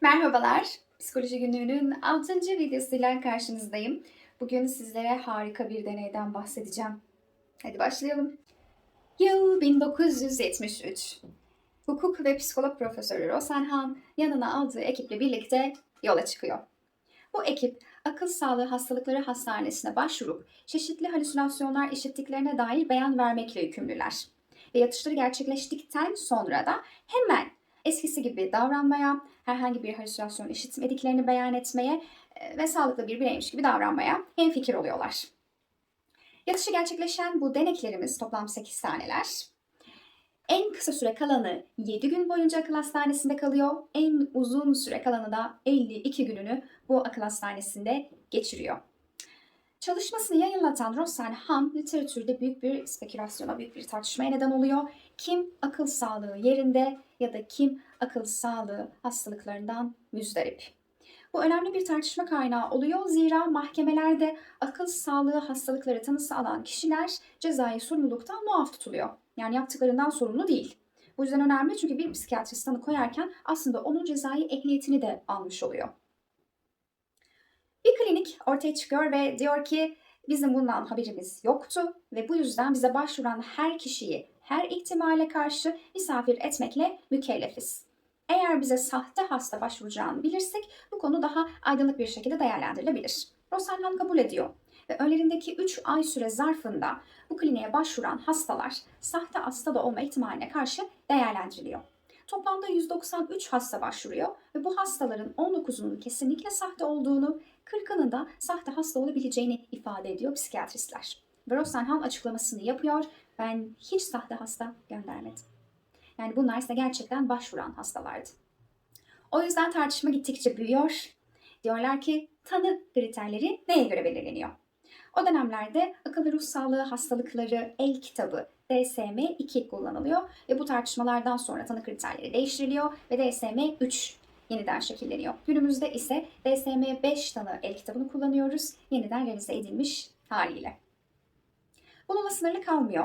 Merhabalar, Psikoloji Günlüğü'nün 6. videosuyla karşınızdayım. Bugün sizlere harika bir deneyden bahsedeceğim. Hadi başlayalım. Yıl 1973. Hukuk ve psikolog profesörü Rosenhan yanına aldığı ekiple birlikte yola çıkıyor. Bu ekip akıl sağlığı hastalıkları hastanesine başvurup çeşitli halüsinasyonlar işittiklerine dair beyan vermekle yükümlüler. Ve yatışları gerçekleştikten sonra da hemen eskisi gibi davranmaya, herhangi bir halüsinasyon işitmediklerini beyan etmeye ve sağlıklı bir bireymiş gibi davranmaya hemfikir oluyorlar. Yatışı gerçekleşen bu deneklerimiz toplam 8 taneler. En kısa süre kalanı 7 gün boyunca akıl hastanesinde kalıyor. En uzun süre kalanı da 52 gününü bu akıl hastanesinde geçiriyor. Çalışmasını yayınlatan Rosenhan literatürde büyük bir spekülasyona, büyük bir tartışmaya neden oluyor. Kim akıl sağlığı yerinde ya da kim akıl sağlığı hastalıklarından müzdarip. Bu önemli bir tartışma kaynağı oluyor zira mahkemelerde akıl sağlığı hastalıkları tanısı alan kişiler cezai sorumluluktan muaf tutuluyor. Yani yaptıklarından sorumlu değil. Bu yüzden önemli çünkü bir psikiyatrist tanı koyarken aslında onun cezai ehliyetini de almış oluyor. Bir klinik ortaya çıkıyor ve diyor ki bizim bundan haberimiz yoktu ve bu yüzden bize başvuran her kişiyi her ihtimale karşı misafir etmekle mükellefiz. Eğer bize sahte hasta başvuracağını bilirsek bu konu daha aydınlık bir şekilde değerlendirilebilir. Rosenhan kabul ediyor ve önlerindeki 3 ay süre zarfında bu kliniğe başvuran hastalar sahte hasta da olma ihtimaline karşı değerlendiriliyor. Toplamda 193 hasta başvuruyor ve bu hastaların 19'unun kesinlikle sahte olduğunu, 40'ının da sahte hasta olabileceğini ifade ediyor psikiyatristler. Ve Rosenhan açıklamasını yapıyor. Ben hiç sahte hasta göndermedim. Yani bunlar ise gerçekten başvuran hastalardı. O yüzden tartışma gittikçe büyüyor. Diyorlar ki tanı kriterleri neye göre belirleniyor? O dönemlerde akıl ve ruh sağlığı hastalıkları el kitabı DSM-2 kullanılıyor ve bu tartışmalardan sonra tanı kriterleri değiştiriliyor ve DSM-3 yeniden şekilleniyor. Günümüzde ise DSM-5 tanı el kitabını kullanıyoruz yeniden revize edilmiş haliyle. Bununla sınırlı kalmıyor.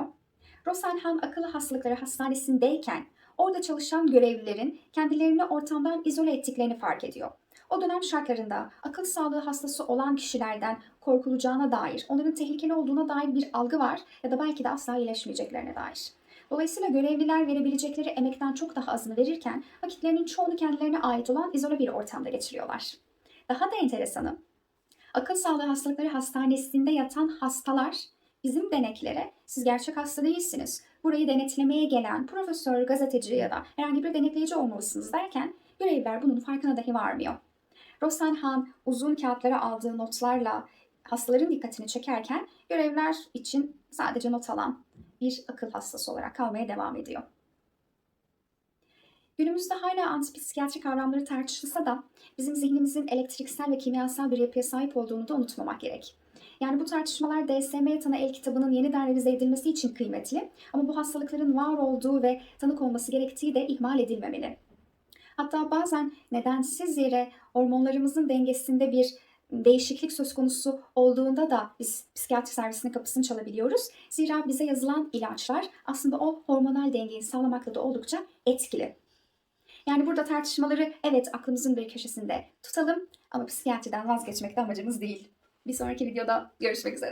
Rosenhan Akıllı Hastalıkları Hastanesi'ndeyken orada çalışan görevlilerin kendilerini ortamdan izole ettiklerini fark ediyor. O dönem şartlarında akıl sağlığı hastası olan kişilerden korkulacağına dair, onların tehlikeli olduğuna dair bir algı var ya da belki de asla iyileşmeyeceklerine dair. Dolayısıyla görevliler verebilecekleri emekten çok daha azını verirken vakitlerinin çoğunu kendilerine ait olan izole bir ortamda geçiriyorlar. Daha da enteresanı, akıl sağlığı hastalıkları hastanesinde yatan hastalar bizim deneklere siz gerçek hasta değilsiniz. Burayı denetlemeye gelen profesör, gazeteci ya da herhangi bir denetleyici olmalısınız derken görevliler bunun farkına dahi varmıyor. Rosenhan uzun kağıtlara aldığı notlarla hastaların dikkatini çekerken görevler için sadece not alan bir akıl hastası olarak kalmaya devam ediyor. Günümüzde hala antipsikiyatri kavramları tartışılsa da bizim zihnimizin elektriksel ve kimyasal bir yapıya sahip olduğunu da unutmamak gerek. Yani bu tartışmalar DSM tanı el kitabının yeniden revize edilmesi için kıymetli ama bu hastalıkların var olduğu ve tanı konması gerektiği de ihmal edilmemeli. Hatta bazen nedensiz yere hormonlarımızın dengesinde bir değişiklik söz konusu olduğunda da biz psikiyatri servisinin kapısını çalabiliyoruz. Zira bize yazılan ilaçlar aslında o hormonal dengeyi sağlamakla da oldukça etkili. Yani burada tartışmaları evet aklımızın bir köşesinde tutalım ama psikiyatriden vazgeçmek de amacımız değil. Bir sonraki videoda görüşmek üzere.